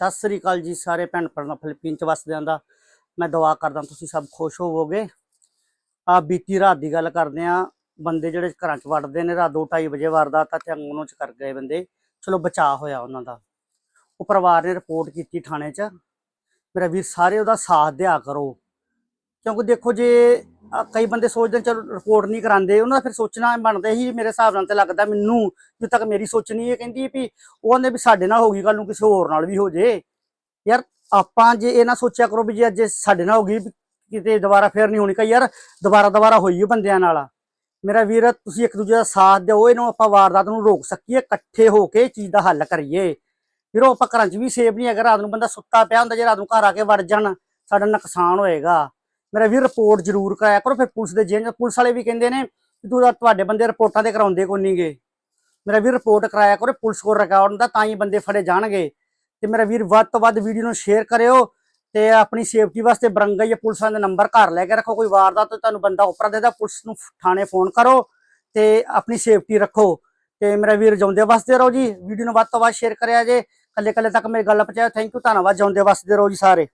ਸਤਿ ਸ੍ਰੀ ਅਕਾਲ ਜੀ ਸਾਰੇ ਭੈਣ ਭਰਾਵਾਂ ਫਿਲੀਪੀਨ ਚ ਵਸਦਿਆਂ ਦਾ। ਮੈਂ ਦੁਆ ਕਰਦਾ ਤੁਸੀਂ ਸਭ ਖੁਸ਼ ਹੋਵੋਗੇ। ਆ ਬੀਤੀ ਰਾਤ ਦੀ ਗੱਲ ਕਰਦੇ ਆ ਬੰਦੇ ਜਿਹੜੇ ਘਰਾਂ ਚ ਵੜਦੇ ਨੇ ਰਾਤ 2:30 ਵਜੇ ਵਰਦਾ ਤਾਂ ਅੰਗਨੋਂ ਚ ਕਰ ਗਏ ਬੰਦੇ। ਚਲੋ ਬਚਾਅ ਹੋਇਆ ਉਹਨਾਂ ਦਾ। ਉਹ ਪਰਿਵਾਰ ਨੇ ਰਿਪੋਰਟ ਕੀਤੀ ਥਾਣੇ 'ਚ। ਮੇਰਾ ਵੀਰ ਸਾਰੇ ਉਹਦਾ ਸਾਥ ਦਿਆ ਕਰੋ। ਕਿਉਂਕਿ ਦੇਖੋ ਜੇ ਕਈ ਬੰਦੇ ਸੋਚਦੇ ਨੇ, ਚਲੋ ਰਿਪੋਰਟ ਨਹੀਂ ਕਰਾਉਂਦੇ, ਉਹਨਾਂ ਦਾ ਫਿਰ ਸੋਚਣਾ ਬਣਦਾ ਹੀ, ਮੇਰੇ ਹਿਸਾਬ ਨਾਲ ਤੇ ਲੱਗਦਾ ਮੈਨੂੰ ਜਿੱਥੇ ਤੱਕ ਮੇਰੀ ਸੋਚਣੀ ਇਹ ਕਹਿੰਦੀ ਵੀ ਉਹ ਕਹਿੰਦੇ ਵੀ ਸਾਡੇ ਨਾਲ ਹੋ ਗਈ ਕੱਲ ਨੂੰ ਕਿਸੇ ਹੋਰ ਨਾਲ ਵੀ ਹੋ ਜੇ। ਯਾਰ ਆਪਾਂ ਜੇ ਇਹ ਨਾ ਸੋਚਿਆ ਕਰੋ ਵੀ ਜੇ ਅੱਜ ਸਾਡੇ ਨਾਲ ਹੋ ਗਈ ਕਿਤੇ ਦੁਬਾਰਾ ਫੇਰ ਨਹੀਂ ਹੋਣੀ, ਕਈ ਯਾਰ ਦੁਬਾਰਾ ਦੁਬਾਰਾ ਹੋਈ ਓ ਬੰਦਿਆਂ ਨਾਲ। ਮੇਰਾ ਵੀਰ, ਤੁਸੀਂ ਇੱਕ ਦੂਜੇ ਦਾ ਸਾਥ ਦਿਓ, ਇਹਨੂੰ ਆਪਾਂ ਵਾਰਦਾਤ ਨੂੰ ਰੋਕ ਸਕੀਏ, ਇਕੱਠੇ ਹੋ ਕੇ ਚੀਜ਼ ਦਾ ਹੱਲ ਕਰੀਏ। ਵੀਰੋ, ਆਪਾਂ ਘਰਾਂ 'ਚ ਵੀ ਸੇਫ ਨਹੀਂ ਹੈਗਾ, ਰਾਤ ਨੂੰ ਬੰਦਾ ਸੁੱਤਾ ਪਿਆ ਹੁੰਦਾ, ਜੇ ਰਾਤ ਨੂੰ ਘਰ ਆ ਕੇ ਵੜ ਜਾਣ, ਸਾਡਾ ਨੁਕਸਾਨ ਹੋਏਗਾ। ਮੇਰਾ ਵੀਰ ਰਿਪੋਰਟ ਜ਼ਰੂਰ ਕਰਾਇਆ ਕਰੋ, ਫਿਰ ਪੁਲਿਸ ਦੇ ਜੇ ਪੁਲਿਸ ਵਾਲੇ ਵੀ ਕਹਿੰਦੇ ਨੇ ਕਿ ਤੂੰ ਤੁਹਾਡੇ ਬੰਦੇ ਰਿਪੋਰਟਾਂ ਤੇ ਕਰਾਉਂਦੇ ਕੋਈ ਨਹੀਂਗੇ ਮੇਰਾ ਵੀਰ ਰਿਪੋਰਟ ਕਰਾਇਆ ਕਰੋ, ਪੁਲਿਸ ਕੋਲ ਰਿਕਾਰਡ ਹੁੰਦਾ, ਤਾਂ ਹੀ ਬੰਦੇ ਫੜੇ ਜਾਣਗੇ। ਤੇ ਮੇਰਾ ਵੀਰ ਵੱਧ ਤੋਂ ਵੱਧ ਵੀਡੀਓ ਨੂੰ ਸ਼ੇਅਰ ਕਰਿਓ ਤੇ ਆਪਣੀ ਸੇਫਟੀ ਵਾਸਤੇ ਬਰੰਗਾ ਜਾਂ ਪੁਲਿਸ ਵਾਲਿਆਂ ਦਾ ਨੰਬਰ ਘਰ ਲੈ ਕੇ ਰੱਖੋ। ਕੋਈ ਵਾਰਦਾਤ ਤੇ ਤੁਹਾਨੂੰ ਬੰਦਾ ਉੱਪਰ ਦੇਦਾ, ਪੁਲਿਸ ਨੂੰ ਥਾਣੇ ਫੋਨ ਕਰੋ ਤੇ ਆਪਣੀ ਸੇਫਟੀ ਰੱਖੋ। ਤੇ ਮੇਰਾ ਵੀਰ ਜਿਉਂਦੇ ਵਸਦੇ ਰਹੋ ਜੀ। ਵੀਡੀਓ ਨੂੰ ਵੱਧ ਤੋਂ ਵੱਧ ਸ਼ੇਅਰ ਕਰਿਆ ਜੇ। ਕੱਲੇ ਕੱਲੇ ਤੱਕ ਮੇਰੀ ਗੱਲ ਪਹੁੰਚਾਇਆ ਥੈਂਕ ਯੂ ਧੰਨਵਾਦ। ਜਿਉਂਦੇ ਵਸਦੇ ਰਹੋ ਜੀ ਸਾਰੇ।